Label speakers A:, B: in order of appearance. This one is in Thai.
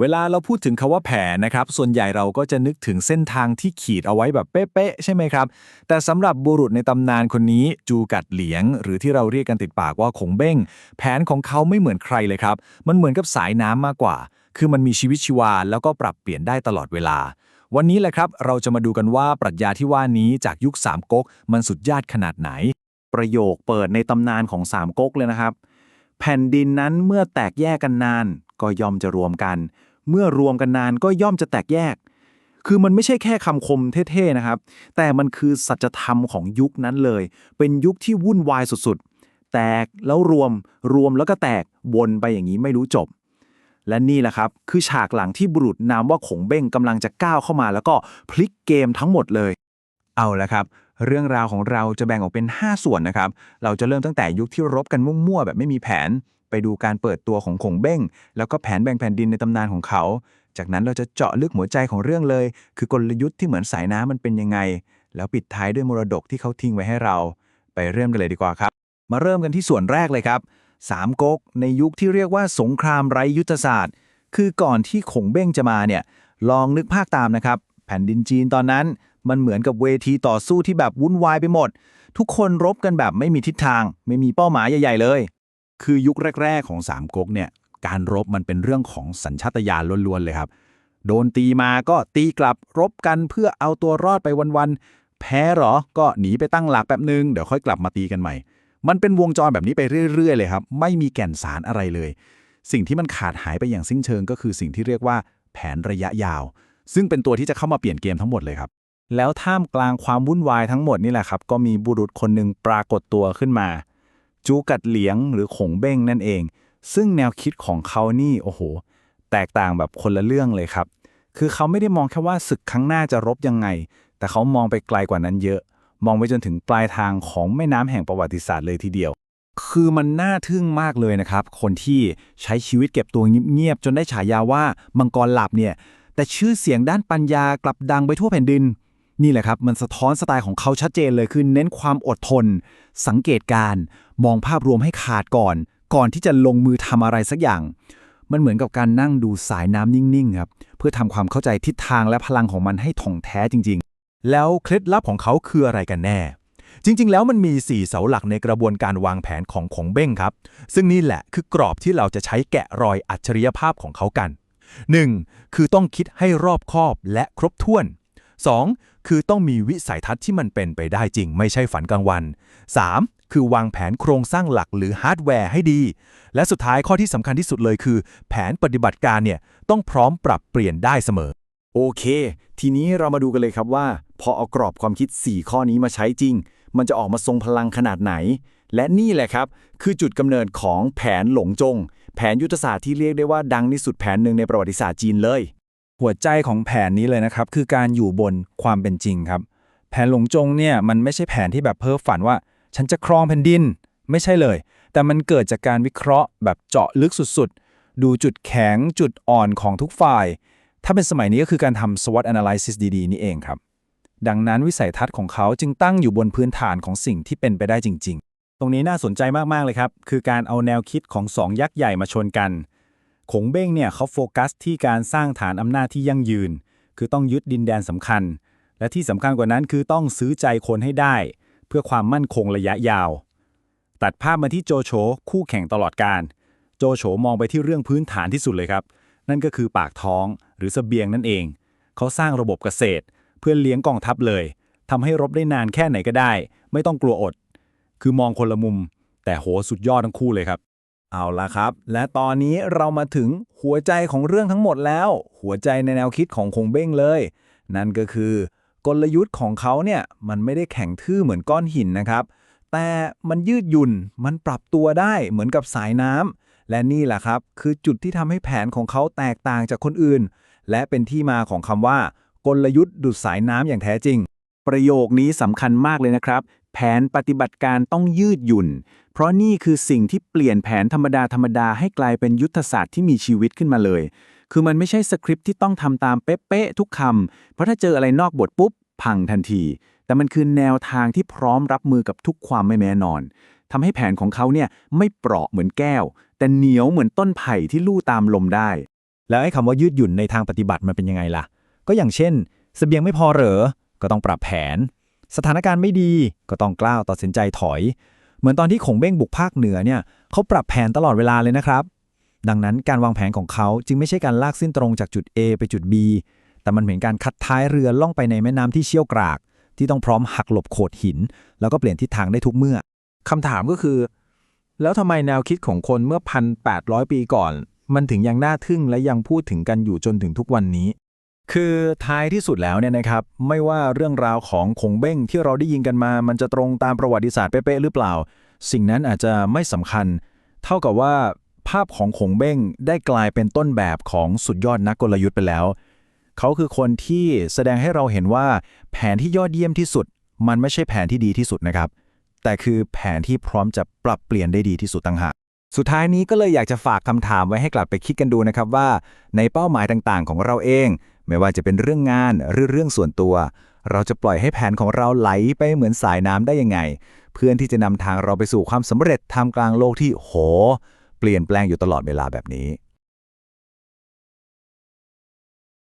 A: เวลาเราพูดถึงคาว่าแผนนะครับ ส่วนใหญ่เราก็จะนึกถึงเส้นทางที่ขีดเอาไว้แบบเป๊ะๆใช่ไหมครับ แต่สำหรับบุรุษในตำนานคนนี้จูกัดเหลียง หรือที่เราเรียกกันติดปากว่าขงเบ้ง แผนของเขาไม่เหมือนใครเลยครับ มันเหมือนกับสายน้ำมากกว่า คือมันมีชีวิตชีวา แล้วก็ปรับเปลี่ยนได้ตลอดเวลา วันนี้แหละครับ เราจะมาดูกันว่าปรัชญาที่ว่านี้จากยุคสามก๊กมันสุดยอดขนาดไหน
B: ประโยคเปิดในตำนานของสามก๊กเลยนะครับ แผ่นดินนั้นเมื่อแตกแยกกันนาน ก็ย่อมจะรวมกัน เมื่อรวมกันนานก็ย่อมจะแตกแยก คือมันไม่ใช่แค่คำคมเท่ๆนะครับ แต่มันคือสัจธรรมของยุคนั้นเลย เป็นยุคที่วุ่นวายสุดๆ แตกแล้วรวม รวมแล้วก็แตก วนไปอย่างนี้ไม่รู้จบ และนี่แหละครับ คือฉากหลังที่บุรุษนามว่าขงเบ้งกำลังจะก้าวเข้ามา แล้วก็พลิกเกมทั้งหมดเลย
C: เอาละครับ เรื่องราวของเราจะแบ่งออกเป็น 5 ส่วนนะครับ เราจะเริ่มตั้งแต่ยุคที่รบกันมั่วๆแบบไม่มีแผน ไปดูการเปิดตัวของขงเบ้ง แล้วก็แผนแบ่งแผ่นดินในตำนานของเขา จากนั้นเราจะเจาะลึกหัวใจของเรื่องเลย คือกลยุทธ์ที่เหมือนสายน้ำมันเป็นยังไง แล้วปิดท้ายด้วยมรดกที่เขาทิ้งไว้ให้เรา ไปเริ่มกันเลยดีกว่าครับ
A: มาเริ่มกันที่ส่วนแรกเลยครับสามก๊กในยุคที่เรียกว่าสงครามไร้ยุทธศาสตร์ คือก่อนที่ขงเบ้งจะมาเนี่ยลองนึกภาคตามนะครับ แผ่นดินจีนตอนนั้น มันเหมือนกับเวทีต่อสู้ที่แบบวุ่นวายไปหมด ทุกคนรบกันแบบไม่มีทิศทาง ไม่มีเป้าหมายใหญ่ ๆ เลย คือยุคแรก ๆ ของสามก๊กเนี่ย การรบมันเป็นเรื่องของสัญชาตญาณล้วนๆเลยครับ โดนตีมาก็ตีกลับรบกันเพื่อเอาตัวรอดไปวันๆแพ้หรอก็หนีไปตั้งหลักแป๊บนึงเดี๋ยวค่อยกลับมาตีกันใหม่ มันเป็นวงจรแบบนี้ไปเรื่อย ๆ เลยครับ ไม่มีแก่นสารอะไรเลย สิ่งที่มันขาดหายไปอย่างสิ้นเชิงก็คือสิ่งที่เรียกว่าแผนระยะยาว ซึ่งเป็นตัวที่จะเข้ามาเปลี่ยนเกมทั้งหมดเลยครับ แล้วท่ามกลางความวุ่นวายทั้งหมดนี่แหละครับ ก็มีบุรุษคนหนึ่งปรากฏตัวขึ้นมา จูกัดเหลียงหรือขงเบ้งนั่นเอง ซึ่งแนวคิดของเขานี่โอ้โห แตกต่างแบบคนละเรื่องเลยครับ คือเขาไม่ได้มองแค่ว่าศึกครั้งหน้าจะรบยังไง แต่เขามองไปไกลกว่านั้นเยอะ มองไปจนถึงปลายทางของแม่น้ำแห่งประวัติศาสตร์เลยทีเดียว คือมันน่าทึ่งมากเลยนะครับ คนที่ใช้ชีวิตเก็บตัวเงียบๆจนได้ฉายาว่ามังกรหลับเนี่ยแต่ชื่อเสียงด้านปัญญากลับดังไปทั่วแผ่นดิน นี่แหละครับ มันสะท้อนสไตล์ของเขาชัดเจนเลยคือเน้นความอดทน สังเกตการมองภาพรวมให้ขาดก่อน ก่อนที่จะลงมือทำอะไรสักอย่าง มันเหมือนกับการนั่งดูสายน้ำนิ่งๆครับเพื่อทำความเข้าใจทิศทางและพลังของมันให้ถ่องแท้จริง ๆ แล้วเคล็ดลับของเขาคืออะไรกันแน่ จริง ๆ แล้วมันมี 4 เสาหลักในกระบวนการวางแผนของของเบ้งครับ ซึ่งนี่แหละคือกรอบที่เราจะใช้แกะรอยอัจฉริยภาพของเขากัน 1. คือต้องคิดให้รอบคอบและครบถ้วน 2. คือต้องมีวิสัยทัศน์ที่มันเป็นไปได้จริง ไม่ใช่ฝันกลางวัน 3. คือวางแผนโครงสร้างหลักหรือฮาร์ดแวร์ให้ดี และสุดท้ายข้อที่สำคัญที่สุดเลยคือ แผนปฏิบัติการเนี่ยต้องพร้อมปรับเปลี่ยนได้เสมอ โอเค ทีนี้เรามาดูกันเลยครับว่า พอเอากรอบความคิด 4 ข้อนี้มาใช้จริง มันจะออกมาทรงพลังขนาดไหน และนี่แหละครับ คือจุดกำเนิดของแผนหลงจง แผนยุทธศาสตร์ที่เรียกได้ว่าดังที่สุดแผนหนึ่งในประวัติศาสตร์จีนเลย หัวใจของแผนนี้เลยนะครับ คือการอยู่บนความเป็นจริงครับ แผนหลงจงเนี่ยมันไม่ใช่แผนที่แบบเพ้อฝันว่า ฉันจะครองแผ่นดิน ไม่ใช่เลย แต่มันเกิดจากการวิเคราะห์ แบบเจาะลึกสุดๆ ดูจุดแข็งจุดอ่อนของทุกฝ่าย ถ้าเป็นสมัยนี้ก็คือการทำ SWOT analysis ดีๆ นี่เองครับ ดังนั้นวิสัยทัศน์ของเขาจึงตั้งอยู่บนพื้นฐานของสิ่งที่เป็นไปได้จริง ๆ ตรงนี้น่าสนใจมากๆเลยครับ คือการเอาแนวคิดของสองยักษ์ใหญ่มาชนกัน ขงเบ้งเนี่ยเขาโฟกัสที่การสร้างฐานอำนาจที่ยั่งยืน คือต้องยึดดินแดนสำคัญ และที่สำคัญกว่านั้นคือต้องซื้อใจคนให้ได้ เพื่อความมั่นคงระยะยาว ตัดภาพมาที่โจโฉคู่แข่งตลอดการ โจโฉมองไปที่เรื่องพื้นฐานที่สุดเลยครับ นั่นก็คือปากท้องหรือเสบียงนั่นเอง เขาสร้างระบบเกษตร เพื่อเลี้ยงกองทัพเลยทำให้รบได้นานแค่ไหนก็ได้ ไม่ต้องกลัวอด คือมองคนละมุม แต่โหสุดยอดทั้งคู่เลยครับ เอาละครับ และตอนนี้เรามาถึงหัวใจของเรื่องทั้งหมดแล้ว หัวใจในแนวคิดของคงเบ้งเลย นั่นก็คือกลยุทธ์ของเขาเนี่ยมันไม่ได้แข็งทื่อเหมือนก้อนหินนะครับ แต่มันยืดหยุ่นมันปรับตัวได้เหมือนกับสายน้ำและนี่แหละครับ คือจุดที่ทำให้แผนของเขาแตกต่างจากคนอื่น และเป็นที่มาของคำว่า กลยุทธ์ดุดสายน้ำอย่างแท้จริง ประโยคนี้สำคัญมากเลยนะครับ แผนปฏิบัติการต้องยืดหยุ่น เพราะนี่คือสิ่งที่เปลี่ยนแผนธรรมดาธรรมดาให้กลายเป็นยุทธศาสตร์ที่มีชีวิตขึ้นมาเลย คือมันไม่ใช่สคริปต์ที่ต้องทำตามเป๊ะๆทุกคำ เพราะถ้าเจออะไรนอกบทปุ๊บ พังทันที แต่มันคือแนวทางที่พร้อมรับมือกับทุกความไม่แน่นอนทำให้แผนของเขาเนี่ยไม่เปราะเหมือนแก้ว แต่เหนียวเหมือนต้นไผ่ที่ลู่ตามลมได้
D: แล้วไอ้คำว่ายืดหยุ่นในทางปฏิบัติมันเป็นยังไงล่ะ ก็อย่างเช่นเสบียงไม่พอเหรอ ก็ต้องปรับแผน สถานการณ์ไม่ดีก็ต้องกล้าวตัดสินใจถอย เหมือนตอนที่ขงเบ้งบุกภาคเหนือเนี่ยเขาปรับแผนตลอดเวลาเลยนะครับ ดังนั้นการวางแผนของเขาจึงไม่ใช่การลากเส้นตรงจากจุด A ไปจุด B แต่มันเหมือนการคัดท้ายเรือล่องไปในแม่น้ำที่เชี่ยวกราก ที่ต้องพร้อมหักหลบโขดหิน แล้วก็เปลี่ยนทิศทางได้ทุกเมื่อ
C: คำถามก็คือ แล้วทำไมแนวคิดของคนเมื่อพันแปดปีก่อน มันถึงยังน่าทึ่งและยังพูดถึงกันอยู่จนถึงทุกวันนี้ คือท้ายที่สุดแล้วเนี่ยนะครับ ไม่ว่าเรื่องราวของคงเบ้งที่เราได้ยินกันมา มันจะตรงตามประวัติศาสตร์เป๊ะๆหรือเปล่า สิ่งนั้นอาจจะไม่สำคัญ เท่ากับว่าภาพของคงเบ้งได้กลายเป็นต้นแบบของสุดยอดนักกลยุทธ์ไปแล้ว เขาคือคนที่แสดงให้เราเห็นว่าแผนที่ยอดเยี่ยมที่สุด มันไม่ใช่แผนที่ดีที่สุดนะครับ แต่คือแผนที่พร้อมจะปรับเปลี่ยนได้ดีที่สุดต่างหากสุดท้ายนี้ก็เลยอยากจะฝากคำถามไว้ให้กลับไปคิดกันดูนะครับว่า ในเป้าหมายต่างๆ ของเราเอง ไม่ว่าจะเป็นเรื่องงานหรือเรื่องส่วนตัว เราจะปล่อยให้แผนของเราไหลไปเหมือนสายน้ำได้ยังไง เพื่อนที่จะนำทางเราไปสู่ความสำเร็จท่ามกลางโลกที่โห เปลี่ยนแปลงอยู่ตลอดเวลาแบบนี้